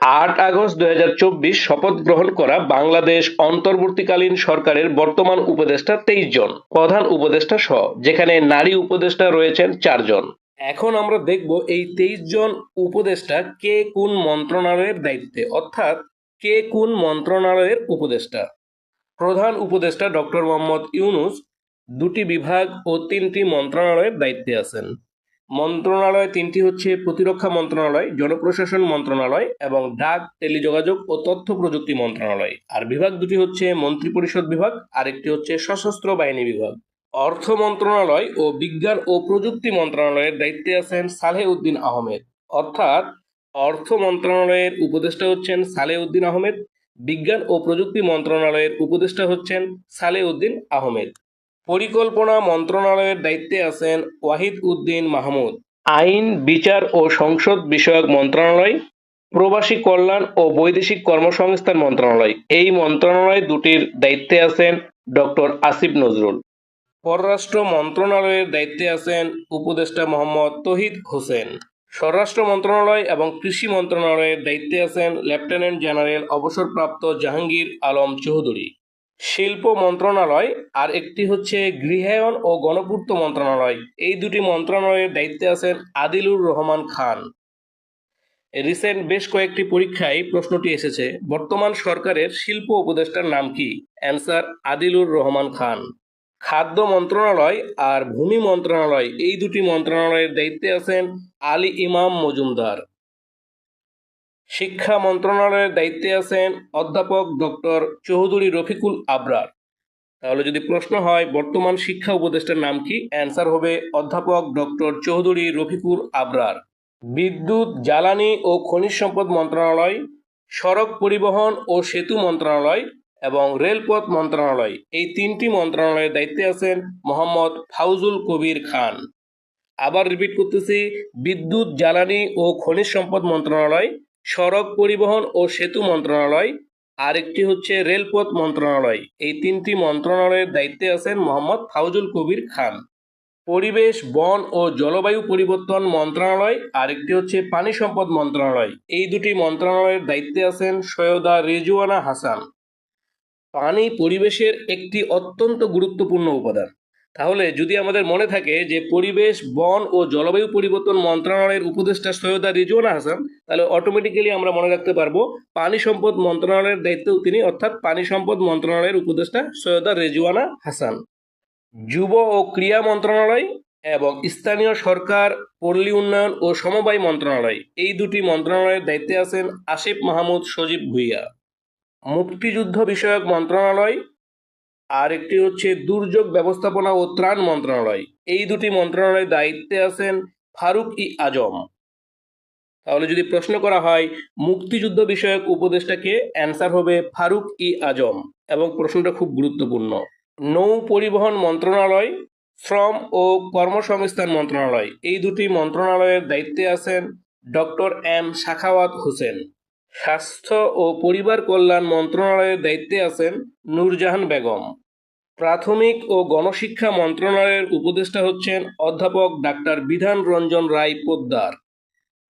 আট আগস্ট দুই শপথ গ্রহণ করা বাংলাদেশ অন্তর্বর্তীকালীন সরকারের বর্তমান উপদেষ্টা তেইশ জন, প্রধান উপদেষ্টা সহ, যেখানে নারী উপদেষ্টা রয়েছেন চারজন এখন আমরা দেখব এই তেইশ জন উপদেষ্টা কে কোন মন্ত্রণালয়ের দায়িত্বে, অর্থাৎ কে কোন মন্ত্রণালয়ের উপদেষ্টা। প্রধান উপদেষ্টা ডক্টর মোহাম্মদ ইউনুস দুটি বিভাগ ও তিনটি মন্ত্রণালয়ের দায়িত্বে আছেন। মন্ত্রণালয় তিনটি হচ্ছে প্রতিরক্ষা মন্ত্রণালয়, জনপ্রশাসন মন্ত্রণালয় এবং ডাক, টেলিযোগাযোগ ও তথ্য প্রযুক্তি মন্ত্রণালয়। আর বিভাগ দুটি হচ্ছে মন্ত্রিপরিষদ বিভাগ, আরেকটি হচ্ছে সশস্ত্র বাহিনী বিভাগ। অর্থ মন্ত্রণালয় ও বিজ্ঞান ও প্রযুক্তি মন্ত্রণালয়ের দায়িত্বে আছেন সালেহ উদ্দিন আহমেদ। অর্থাৎ অর্থ মন্ত্রণালয়ের উপদেষ্টা হচ্ছেন সালেহ উদ্দিন আহমেদ, বিজ্ঞান ও প্রযুক্তি মন্ত্রণালয়ের উপদেষ্টা হচ্ছেন সালেহ উদ্দিন আহমেদ। পরিকল্পনা মন্ত্রণালয়ের দায়িত্বে আছেন ওয়াহিদ উদ্দিন মাহমুদ। আইন বিচার ও সংসদ বিষয়ক মন্ত্রণালয় প্রবাসী কল্যাণ ও বৈদেশিক কর্মসংস্থান মন্ত্রণালয়। এই মন্ত্রণালয় দুটির দায়িত্বে আছেন ডক্টর আসিফ নজরুল। পররাষ্ট্র মন্ত্রণালয়ের দায়িত্বে আছেন উপদেষ্টা মোহাম্মদ তহিদ হোসেন। স্বরাষ্ট্র মন্ত্রণালয় এবং কৃষি মন্ত্রণালয়ের দায়িত্বে আছেন লেফটেন্যান্ট জেনারেল অবসরপ্রাপ্ত জাহাঙ্গীর আলম চৌধুরী। শিল্প মন্ত্রণালয় আর একটি হচ্ছে গৃহায়ন ও গণপূর্ত মন্ত্রণালয়। এই দুটি মন্ত্রণালয়ের দায়িত্বে আছেন আদিলুর রহমান খান। রিসেন্ট বেশ কয়েকটি পরীক্ষায় প্রশ্নটি এসেছে, বর্তমান সরকারের শিল্প উপদেষ্টার নাম কি? অ্যান্সার আদিলুর রহমান খান। খাদ্য মন্ত্রণালয় আর ভূমি মন্ত্রণালয়, এই দুটি মন্ত্রণালয়ের দায়িত্বে আছেন আলী ইমাম মজুমদার। শিক্ষা মন্ত্রণালয়ের দায়িত্বে আছেন অধ্যাপক ডক্টর চৌধুরী রফিকুল আবরার। তাহলে যদি প্রশ্ন হয়, বর্তমান শিক্ষা উপদেষ্টার নাম কি? অ্যান্সার হবে অধ্যাপক ডক্টর চৌধুরী রফিকুল আবরার। বিদ্যুৎ, জ্বালানি ও খনিজ সম্পদ মন্ত্রণালয়, সড়ক পরিবহন ও সেতু মন্ত্রণালয় এবং রেলপথ মন্ত্রণালয়। এই তিনটি মন্ত্রণালয়ের দায়িত্বে আছেন মোহাম্মদ ফাউজুল কবির খান। আবার রিপিট করতেছি, বিদ্যুৎ, জ্বালানি ও খনিজ সম্পদ মন্ত্রণালয় সড়ক পরিবহন ও সেতু মন্ত্রণালয়, আরেকটি হচ্ছে রেলপথ মন্ত্রণালয়। এই তিনটি মন্ত্রণালয়ের দায়িত্বে আছেন মোহাম্মদ ফাউজুল কবির খান। পরিবেশ, বন ও জলবায়ু পরিবর্তন মন্ত্রণালয়, আরেকটি হচ্ছে পানি সম্পদ মন্ত্রণালয়। এই দুটি মন্ত্রণালয়ের দায়িত্বে আছেন সৈয়দা রেজুয়ানা হাসান। পানি পরিবেশের একটি অত্যন্ত গুরুত্বপূর্ণ উপাদান। তাহলে যদি আমাদের মনে থাকে যে পরিবেশ, বন ও জলবায়ু পরিবর্তন মন্ত্রণালয়ের উপদেষ্টা সৈয়দা রিজওয়ানা হাসান তাহলে অটোমেটিক্যালি আমরা মনে রাখতে পারব পানি সম্পদ মন্ত্রণালয়ের দায়িত্বেও তিনি, অর্থাৎ পানি সম্পদ মন্ত্রণালয়ের উপদেষ্টা সৈয়দা রেজওয়ানা হাসান যুব ও ক্রীড়া মন্ত্রণালয় এবং স্থানীয় সরকার, পল্লী উন্নয়ন ও সমবায় মন্ত্রণালয়, এই দুটি মন্ত্রণালয়ের দায়িত্বে আছেন আসিফ মাহমুদ সজীব ভুইয়া। মুক্তিযুদ্ধ বিষয়ক মন্ত্রণালয় আর একটি হচ্ছে দুর্যোগ ব্যবস্থাপনা ও ত্রাণ মন্ত্রণালয়। এই দুটি মন্ত্রণালয়ের দায়িত্বে আছেন ফারুক ই আজম। তাহলে যদি প্রশ্ন করা হয়, মুক্তিযুদ্ধ বিষয়ক উপদেষ্টাকে অ্যান্সার হবে ফারুক ই আজম এবং প্রশ্নটা খুব গুরুত্বপূর্ণ। নৌ পরিবহন মন্ত্রণালয়, শ্রম ও কর্মসংস্থান মন্ত্রণালয়, এই দুটি মন্ত্রণালয়ের দায়িত্বে আছেন ডক্টর এম শাখাওয়াত হোসেন। স্বাস্থ্য ও পরিবার কল্যাণ মন্ত্রণালয়ের দায়িত্বে আছেন নূরজাহান বেগম। প্রাথমিক ও গণশিক্ষা মন্ত্রণালয়ের উপদেষ্টা হচ্ছেন অধ্যাপক ডাক্তার বিধান রঞ্জন রায় পোদ্দার।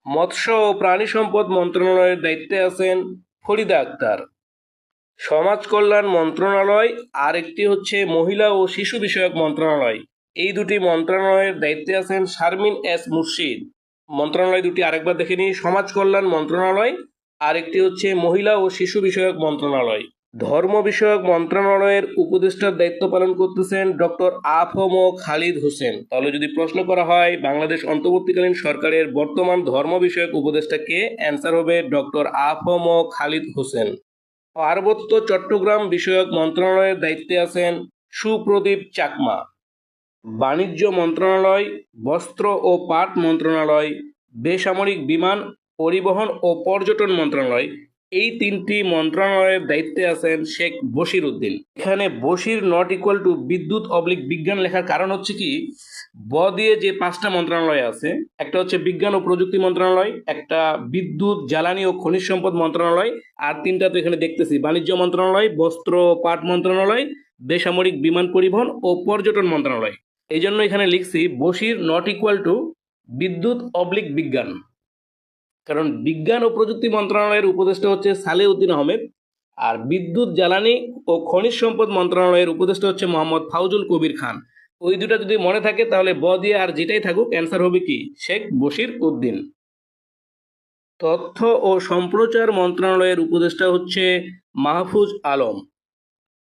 মৎস্য ও প্রাণী সম্পদ মন্ত্রণালয়ের দায়িত্বে আছেন ফরিদা আক্তার। সমাজ কল্যাণ মন্ত্রণালয় আর একটি হচ্ছে মহিলা ও শিশু বিষয়ক মন্ত্রণালয়। এই দুটি মন্ত্রণালয়ের দায়িত্বে আছেন শারমিন এস মুর্শিদ। মন্ত্রণালয় দুটি আরেকবার দেখে নিই। সমাজ কল্যাণ মন্ত্রণালয় আরেকটি হচ্ছে মহিলা ও শিশু বিষয়ক মন্ত্রণালয়। ধর্ম বিষয়ক মন্ত্রণালয়ের উপদেষ্টার দায়িত্ব পালন করতেছেন ডক্টর আফম খালিদ হোসেন। তাহলে যদি প্রশ্ন করা হয়, বাংলাদেশ অন্তর্বর্তীকালীন সরকারের বর্তমান ধর্ম বিষয়ক উপদেষ্টা কে? অ্যান্সার হবে doctor A F M Khalid Hossain. পার্বত্য চট্টগ্রাম বিষয়ক মন্ত্রণালয়ের দায়িত্বে আছেন সুপ্রদীপ চাকমা। বাণিজ্য মন্ত্রণালয়, বস্ত্র ও পাট মন্ত্রণালয়, বেসামরিক বিমান পরিবহন ও পর্যটন মন্ত্রণালয়, এই তিনটি মন্ত্রণালয়ের দায়িত্বে আছেন শেখ বশির উদ্দিন। এখানে Bashir not equal to Bidyut oblique Bigyan লেখার কারণ হচ্ছে কি, ব দিয়ে যে পাঁচটা মন্ত্রণালয় আছে, একটা হচ্ছে বিজ্ঞান ও প্রযুক্তি মন্ত্রণালয়, একটা বিদ্যুৎ, জ্বালানি ও খনিজ সম্পদ মন্ত্রণালয়, আর তিনটা তো এখানে দেখতেছি, বাণিজ্য মন্ত্রণালয়, বস্ত্র পাট মন্ত্রণালয়, বেসামরিক বিমান পরিবহন ও পর্যটন মন্ত্রণালয়। এই জন্য এখানে লিখছি Bashir not equal to Bidyut oblique Bigyan. কারণ বিজ্ঞান ও প্রযুক্তি মন্ত্রণালয়ের উপদেষ্টা হচ্ছে সালেউদ্দিন আহমেদ, আর বিদ্যুৎ, জ্বালানি ও খনিজ সম্পদ মন্ত্রণালয়ের উপদেষ্টা হচ্ছে মোহাম্মদ ফাউজুল কবির খান। ওই দুটা যদি মনে থাকে তাহলে ব দিয়ে আর যেটাই থাকুক অ্যান্সার হবে কি? শেখ বশির উদ্দিন। তথ্য ও সম্প্রচার মন্ত্রণালয়ের উপদেষ্টা হচ্ছে মাহফুজ আলম।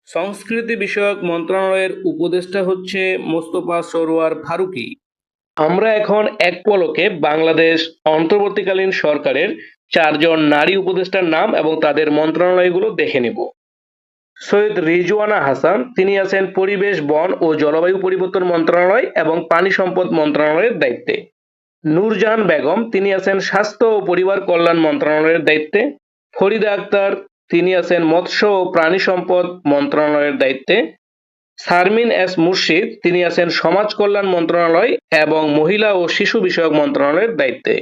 সংস্কৃতি বিষয়ক মন্ত্রণালয়ের উপদেষ্টা হচ্ছে মোস্তফা সরোয়ার ফারুকী। আমরা এখন এক পলকে বাংলাদেশ অন্তর্বর্তীকালীন সরকারের চারজন নারী উপদেষ্টার নাম এবং তাদের মন্ত্রণালয়গুলো দেখে নেব। সৈয়দ রিজওয়ানা হাসান, তিনি আছেন পরিবেশ, বন ও জলবায়ু পরিবর্তন মন্ত্রণালয় এবং পানি সম্পদ মন্ত্রণালয়ের দায়িত্বে। নূরজাহান বেগম, তিনি আছেন স্বাস্থ্য ও পরিবার কল্যাণ মন্ত্রণালয়ের দায়িত্বে। ফরিদা আক্তার, তিনি আছেন মৎস্য ও প্রাণী সম্পদ মন্ত্রণালয়ের দায়িত্বে। শারমিন এস মুর্শিদ, তিনি আছেন সমাজ কল্যাণ মন্ত্রণালয় এবং মহিলা ও শিশু বিষয়ক মন্ত্রণালয়ের দায়িত্বে।